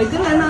ਇੱਧਰ ਲੈਣਾ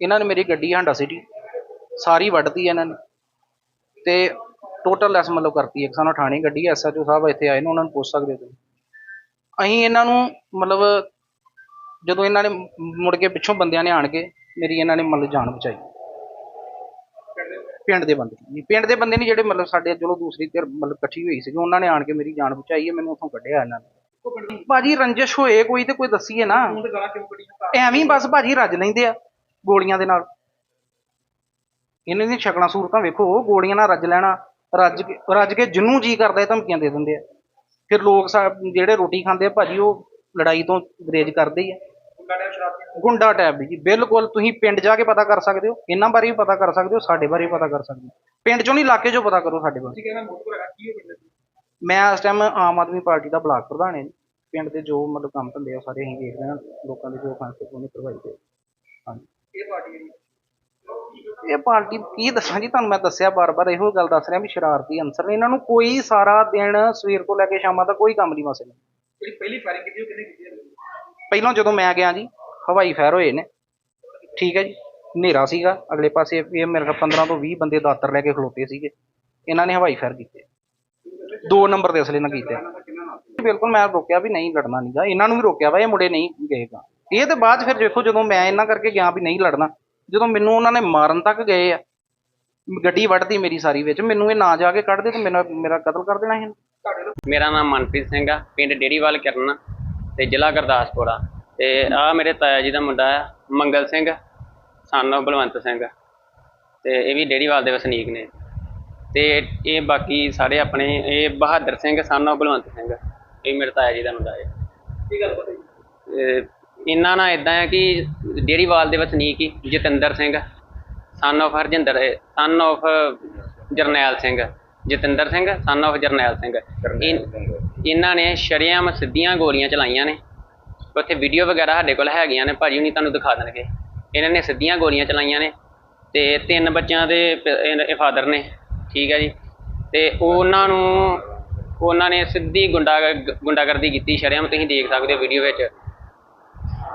ਇਹਨਾਂ ਨੇ ਮੇਰੀ ਗੱਡੀ ਹਾਂਡਾ ਸਿਟੀ, ਸਾਰੀ ਵੱਢਤੀ ਇਹਨਾਂ ਨੇ। ਤੇ ਟੋਟਲ ਲੈਸ ਮਤਲਬ ਕਰਤੀ ਇੱਕ ਸਾਨੂੰ ਥਾਣੇ ਗੱਡੀ ਐਸਐਚਓ ਸਾਹਿਬ ਇੱਥੇ ਆਏ ਨੇ, ਉਹਨਾਂ ਨੂੰ ਪੁੱਛ ਸਕਦੇ ਤੁਸੀਂ। ਅਸੀਂ ਇਹਨਾਂ ਨੂੰ ਮਤਲਬ ਜਦੋਂ ਇਹਨਾਂ ਨੇ ਮੁੜ ਕੇ ਪਿੱਛੋਂ ਬੰਦਿਆਂ ਨੇ ਆਣ ਕੇ ਮੇਰੀ ਇਹਨਾਂ ਨੇ ਮਤਲਬ ਜਾਨ ਬਚਾਈ। ਪਿੰਡ ਦੇ ਬੰਦੇ ਪਿੰਡ ਦੇ ਬੰਦੇ ਨਹੀਂ ਜਿਹੜੇ ਮਤਲਬ ਸਾਡੇ ਚਲੋ ਦੂਸਰੀ ਧਿਰ ਮਤਲਬ ਇਕੱਠੀ ਹੋਈ ਸੀਗੀ, ਉਹਨਾਂ ਨੇ ਆਣ ਕੇ ਮੇਰੀ ਜਾਨ ਬਚਾਈ ਹੈ, ਮੈਨੂੰ ਉੱਥੋਂ ਕੱਢਿਆ ਇਹਨਾਂ ਨੇ। ਭਾਜੀ ਰੰਜਿਸ਼ ਹੋਏ ਕੋਈ ਤੇ ਕੋਈ ਦੱਸੀਏ ਨਾ। ਐਵੇਂ ਬਸ ਭਾਜੀ ਰੱਜ ਲੈਂਦੇ ਆ। ਗੋਲੀਆਂ ਦੇ ਨਾਲ। ਇਹਨਾਂ ਦੀਆਂ ਸ਼ਕਲਾਂ ਸੂਰਤਾਂ ਵੇਖੋ ਗੋਲੀਆਂ ਨਾਲ ਰੱਜ ਲੈਣਾ ਰੱਜ ਕੇ ਰੱਜ ਕੇ ਜਿੰਨੂੰ ਜੀ ਕਰਦਾ ਇਹ ਧਮਕੀਆਂ ਦੇ ਦਿੰਦੇ ਆ। ਫਿਰ ਲੋਕ ਜਿਹੜੇ ਰੋਟੀ ਖਾਂਦੇ ਆ ਭਾਜੀ ਉਹ ਲੜਾਈ ਤੋਂ ਗਰੇਜ ਕਰਦੇ ਹੀ ਆ। ਗੁੰਡਾ ਟੈਬ ਜੀ ਬਿਲਕੁਲ ਤੁਸੀਂ ਪਿੰਡ ਜਾ ਕੇ ਪਤਾ ਕਰ ਸਕਦੇ ਹੋ ਇਹਨਾਂ ਬਾਰੇ ਵੀ ਪਤਾ ਕਰ ਸਕਦੇ ਹੋ ਸਾਡੇ ਬਾਰੇ ਵੀ ਪਤਾ ਕਰ ਸਕਦੇ ਹੋ। ਪਿੰਡ ਚੋਂ ਨਹੀਂ ਇਲਾਕੇ ਚੋਂ ਪਤਾ ਕਰੋ ਸਾਡੇ ਬਾਰੇ। ਮੈਂ ਇਸ ਟਾਈਮ ਆਮ ਆਦਮੀ ਪਾਰਟੀ ਦਾ ਬਲਾਕ ਪ੍ਰਧਾਨ ਹਾਂ ਜੀ। ਪਿੰਡ ਦੇ ਜੋ ਮਤਲਬ ਕੰਮ ਧੰਦੇ ਆ ਸਾਰੇ ਅਸੀਂ ਦੇਖਦੇ ਹਾਂ ਲੋਕਾਂ ਦੇ ਜੋ ਫੈਸਲੇ ਉਹਨੇ ਕਰਵਾਈ ਦੇ ਹਾਂਜੀ। ਇਹ ਪਾਰਟੀ ਕੀ ਦੱਸਾਂ ਜੀ ਤੁਹਾਨੂੰ ਮੈਂ ਦੱਸਿਆ ਬਾਰ-ਬਾਰ ਇਹੋ ਗੱਲ ਦੱਸ ਰਿਹਾ ਵੀ ਸ਼ਰਾਰਤੀ ਅੰਸਰ ਨੇ। ਇਹਨਾਂ ਨੂੰ ਕੋਈ ਸਾਰਾ ਦਿਨ ਸਵੇਰ ਤੋਂ ਲੈ ਕੇ ਸ਼ਾਮਾਂ ਤੱਕ ਕੋਈ ਕੰਮ ਨਹੀਂ ਮਸਲੇ ਜਿਹੜੀ ਪਹਿਲੀ ਫਾਇਰਿੰਗ ਕੀਤੀ ਉਹ ਕਿਹਨੇ ਕੀਤੀ ਹੈ ਪਹਿਲਾਂ ਜਦੋਂ ਮੈਂ ਗਿਆ ਜੀ ਹਵਾਈ ਫਾਇਰ ਹੋਏ ਨੇ। ਠੀਕ ਹੈ ਜੀ ਹਨੇਰਾ ਸੀਗਾ। ਅਗਲੇ ਪਾਸੇ ਇਹ ਮੇਰੇ ਖਿਆਲ 15 ਤੋਂ 20 ਬੰਦੇ ਦਾਤਰ ਲੈ ਕੇ ਖਲੋਤੇ ਸੀਗੇ। ਇਹਨਾਂ ਨੇ ਹਵਾਈ ਫਾਇਰ ਕੀਤੇ। ਦੋ ਨੰਬਰ ਦੇ ਅਸਲੇ ਨਾਲ ਕੀਤੇ। ਬਿਲਕੁਲ ਮੈਂ ਰੋਕਿਆ ਵੀ ਨਹੀਂ ਲੜਨਾ ਨਹੀਂਗਾ ਇਹਨਾਂ ਨੂੰ ਵੀ ਰੋਕਿਆ ਵਾ ਇਹ ਮੁੰਡੇ ਨਹੀਂ ਗਏਗਾ ਇਹ ਤੇ ਬਾਅਦ ਫਿਰ ਦੇਖੋ ਜਦੋਂ ਮੈਂ ਇਹਨਾਂ ਕਰਕੇ ਗਿਆ ਵੀ ਨਹੀਂ ਲੜਨਾ ਜਦੋਂ ਮੈਨੂੰ ਉਹਨਾਂ ਨੇ ਮਾਰਨ ਤੱਕ ਗਏ ਆ ਗੱਡੀ ਵੱਢਦੀ ਮੇਰੀ ਸਾਰੀ ਵਿੱਚ ਮੈਨੂੰ ਇਹ ਨਾ ਜਾ ਕੇ ਕੱਢਦੇ ਤੇ ਮੇਰਾ ਮੇਰਾ ਕਤਲ ਕਰ ਦੇਣਾ ਸੀ ਮੇਰਾ ਨਾਮ ਮਨਪ੍ਰੀਤ ਸਿੰਘ ਆ ਪਿੰਡ ਡੇੜੀਵਾਲ ਕਰਨਾ ਤੇ ਜ਼ਿਲ੍ਹਾ ਗੁਰਦਾਸਪੁਰ ਆ। ਤੇ ਆ ਮੇਰੇ ਤਾਇਆ ਜੀ ਦਾ ਮੁੰਡਾ ਆ ਮੰਗਲ ਸਿੰਘ of ਬਲਵੰਤ ਸਿੰਘ। ਤੇ ਇਹ ਵੀ ਡੇੜੀਵਾਲ ਦੇ ਵਸਨੀਕ ਨੇ। ਤੇ ਇਹ ਬਾਕੀ ਸਾਰੇ ਆਪਣੇ ਇਹ ਬਹਾਦਰ ਸਿੰਘ son of ਬਲਵੰਤ ਸਿੰਘ ਇਹ ਮੇਰੇ ਤਾਇਆ ਜੀ ਦਾ ਮੁੰਡਾ ਹੈ ਕੀ ਗੱਲ ਪਤਾ ਤੇ ਇਹਨਾਂ ਨਾਲ ਇਦਾਂ ਹੈ ਕਿ ਡੇੜੀਵਾਲ ਦੇ ਵਸਨੀਕ ਹੀ Jatinder Singh son of Harjinder son of Jarnail Singh Jatinder Singh son of Jarnail Singh. ਇਹਨਾਂ ਨੇ ਸ਼ਰੇਆਮ ਸਿੱਧੀਆਂ ਗੋਲੀਆਂ ਚਲਾਈਆਂ ਨੇ। ਉੱਥੇ ਵੀਡੀਓ ਵਗੈਰਾ ਸਾਡੇ ਕੋਲ ਹੈਗੀਆਂ ਨੇ ਭਾਜੀ ਹੁਣੀ ਤੁਹਾਨੂੰ ਦਿਖਾ ਦੇਣਗੇ। ਇਹਨਾਂ ਨੇ ਸਿੱਧੀਆਂ ਗੋਲੀਆਂ ਚਲਾਈਆਂ ਨੇ ਤੇ ਤਿੰਨ ਬੱਚਿਆਂ ਦੇ ਫਾਦਰ ਨੇ ਠੀਕ ਹੈ ਜੀ। ਤੇ ਉਹਨਾਂ ਨੂੰ ਉਹਨਾਂ ਨੇ ਸਿੱਧੀ ਗੁੰਡਾ ਗੁੰਡਾਗਰਦੀ ਕੀਤੀ ਸ਼ਰੇਆਮ ਤੁਸੀਂ ਦੇਖ ਸਕਦੇ ਹੋ ਵੀਡੀਓ ਵਿੱਚ।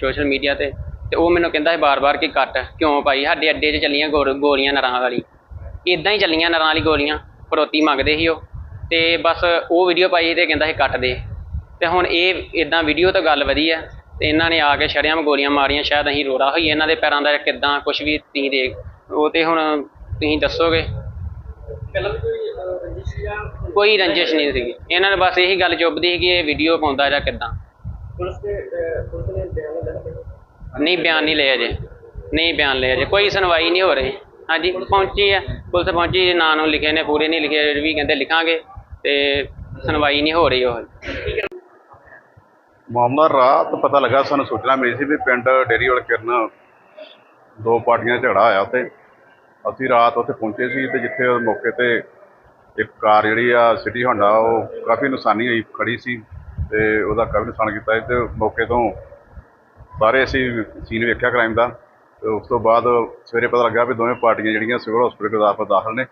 ਸੋਸ਼ਲ ਮੀਡੀਆ ਤੇ ਤੇ ਉਹ ਮੈਨੂੰ ਕਹਿੰਦਾ ਸੀ ਬਾਰ-ਬਾਰ ਕਿ ਕੱਟ ਕਿਉਂ ਪਾਈ ਸਾਡੇ ਅੱਡੇ 'ਚ ਚੱਲੀਆਂ ਗੋਲ- ਗੋਲੀਆਂ ਨਰਾਂ ਵਾਲੀ। ਇਦਾਂ ਹੀ ਚੱਲੀਆਂ ਨਰਾਂ ਵਾਲੀ ਗੋਲੀਆਂ ਫਰੋਤੀ ਮੰਗਦੇ ਸੀ ਉਹ। ਤੇ ਬਸ ਉਹ ਵੀਡੀਓ ਪਾਈ ਤੇ ਕਹਿੰਦਾ ਸੀ ਕੱਟ ਦੇ। ਤੇ ਹੁਣ ਇਹ ਇਦਾਂ ਵੀਡੀਓ ਤੋਂ ਗੱਲ ਵਧੀ ਆ ਤੇ ਇਹਨਾਂ ਨੇ ਆ ਕੇ ਸ਼ਰੇਆਮ ਗੋਲੀਆਂ ਮਾਰੀਆਂ ਸ਼ਾਇਦ ਅਸੀਂ ਰੋੜਾ ਹੋਈ ਇਹਨਾਂ ਦੇ ਪੈਰਾਂ ਦਾ ਕਿਦਾਂ ਕੁਝ ਵੀ ਤੁਸੀਂ ਦੇਖ ਉਹ ਤੇ ਹੁਣ ਤੁਸੀਂ ਦੱਸੋਗੇ। ਪਹਿਲਾਂ ਵੀ ਕੋਈ ਅਹ, ਰੰਜਿਸ਼ ਜਾਂ ਕੋਈ ਰੰਜਿਸ਼ ਨਹੀਂ ਸੀਗੀ। ਇਹਨਾਂ ਨੇ ਬਸ ਇਹੀ ਗੱਲ ਚੁੱਭਦੀ ਸੀ ਕਿ ਇਹ ਵੀਡੀਓ ਪਾਉਂਦਾ ਜਾਂ ਕਿਦਾਂ। ਪੁਲਿਸ ਦੇ ਅਹ, ਪੁਲਿਸ ਨਹੀਂ ਬਿਆਨ ਨਹੀਂ ਲਿਆ ਜੇ ਨਹੀਂ ਬਿਆਨ ਲਿਆ ਜੇ ਕੋਈ ਸੁਣਵਾਈ ਨਹੀਂ ਹੋ ਰਹੀ। ਹਾਂਜੀ, ਪਹੁੰਚੀ ਹੈ। ਪੁਲਿਸ ਪਹੁੰਚੀ, ਨਾਂ ਨੂੰ ਲਿਖੇ ਨੇ, ਪੂਰੇ ਨਹੀਂ ਲਿਖੇ ਵੀ ਕਹਿੰਦੇ ਲਿਖਾਂਗੇ ਤੇ ਸੁਣਵਾਈ ਨਹੀਂ ਹੋ ਰਹੀ ਉਹ। ਮਾਮਲਾ ਰਾਤ ਪਤਾ ਲੱਗਾ, ਸਾਨੂੰ ਸੂਚਨਾ ਮਿਲੀ ਸੀ ਵੀ ਪਿੰਡ ਡੇਰੀ ਵਾਲ ਕਿਰਨ ਦੋ ਪਾਰਟੀਆਂ ਦਾ ਝਗੜਾ ਆਇਆ ਉੱਥੇ। ਅਸੀਂ ਰਾਤ ਉੱਥੇ ਪਹੁੰਚੇ ਸੀ ਤੇ ਜਿੱਥੇ ਮੌਕੇ ਤੇ ਇੱਕ ਕਾਰ ਜਿਹੜੀ ਆ, ਸਿਟੀ ਹੋਂਡਾ, ਉਹ ਕਾਫੀ ਨੁਕਸਾਨੀ ਹੋਈ, ਖੜੀ ਸੀ ਤੇ ਉਹਦਾ ਕਾਫੀ ਨੁਕਸਾਨ ਕੀਤਾ ਸੀ ਤੇ ਮੌਕੇ ਤੋਂ ਸਾਰੇ ਅਸੀਂ ਸੀਨ ਵੇਖਿਆ ਕ੍ਰਾਈਮ ਦਾ, ਤੇ ਉਸ ਤੋਂ ਬਾਅਦ ਸਵੇਰੇ ਪਤਾ ਲੱਗਾ ਵੀ ਦੋਵੇਂ ਪਾਰਟੀਆਂ ਜਿਹੜੀਆਂ ਸਿਵਲ ਹਸਪੀਟਲ ਗੁਰਦਾਸਪੁਰ ਦਾਖਲ ਨੇ।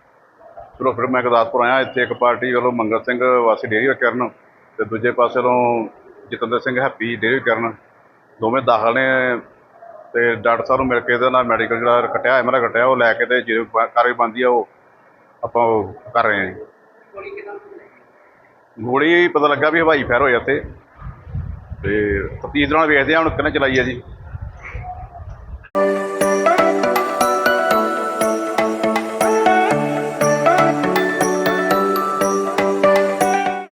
ਚਲੋ ਫਿਰ ਮੈਂ ਗੁਰਦਾਸਪੁਰ ਆਇਆ, ਇੱਥੇ ਇੱਕ ਪਾਰਟੀ ਵੱਲੋਂ ਮੰਗਲ ਸਿੰਘ ਵਾਸੀ ਡੇਅਰੀ ਕਰਨ ਤੇ ਦੂਜੇ ਪਾਸੇ ਵੱਲੋਂ ਜਤਿੰਦਰ ਸਿੰਘ ਹੈਪੀ ਡੇਅਰੀ ਕਰਨ। ਦੋਵੇਂ ਦਾਖਲ ਨੇ ਤੇ ਡਾਕਟਰ ਸਾਹਿਬ ਨੂੰ ਮਿਲ ਕੇ ਇਹਦਾ ਨਾਲ ਮੈਡੀਕਲ ਜਿਹੜਾ ਕੱਟਿਆ ਐਮਰਾ ਕੱਟਿਆ, ਉਹ ਲੈ ਕੇ ਤੇ ਜਿਹੜੇ ਕਾਰਵਾਈ ਬਣਦੀ ਆ, ਉਹ ਆਪਾਂ ਉਹ ਕਰ ਰਹੇ ਹਾਂ ਜੀ। ਗੋਲੀ ਪਤਾ ਲੱਗਾ ਵੀ ਹਵਾਈ ਫੈਰ ਹੋਇਆ ਇੱਥੇ। ਤੇ ਤਫਤੀਸ਼ ਨਾਲ ਵੇਖਦੇ ਹਾਂ ਹੁਣ ਕਿਹਨੇ ਚਲਾਈ ਹੈ ਜੀ।